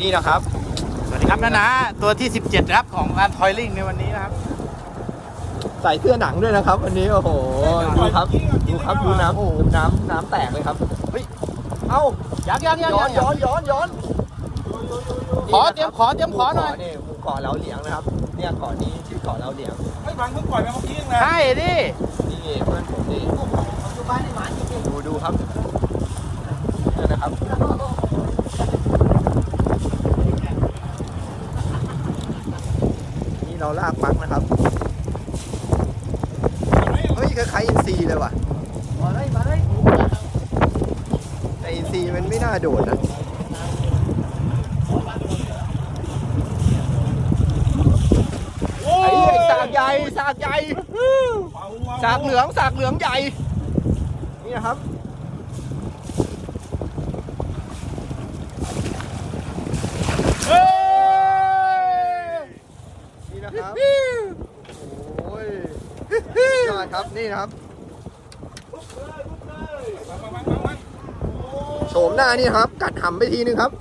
นี่นะครับ สวัสดีครับนะนะตัวที่ 17นะครับของงานทอยลิงในวันนี้นะครับ ใส่เสื้อหนังด้วยนะครับ วันนี้โอ้โหดูครับดูครับดูน้ำโอ้โหน้ำน้ำแตกเลยครับเฮ้ยเอ้ายังยังยังย้อนยัย้อนย้อนย้อนขอเตรียมขอเตรียมขอหน่อยนี่หมู่เกาะเหลาเหลียงนะครับ เนี่ยเกาะนี้ชื่อเกาะเหลาเหลียงไอ้บังเพิ่งปล่อยไปเมื่อกี้เองนะใช่ดินี่เพื่อนผมนี่ดูดูครับนี่นะครับ เราลากปักนะครับ เฮ้ยคล้ายๆอินซีเลยว่ะ มาเลยมาเลยแต่อินซีมันไม่น่าโดดนะไอ้ไอ้สากใหญ่สากใหญ่สากเหลืองสากเหลืองใหญ่ นี่นะครับ เฮ้ย นี่นะครับ โอ้ยยอดครับ นี่นะครับ โฉมหน้านี่นะครับ กัดหำไปทีนึงครับ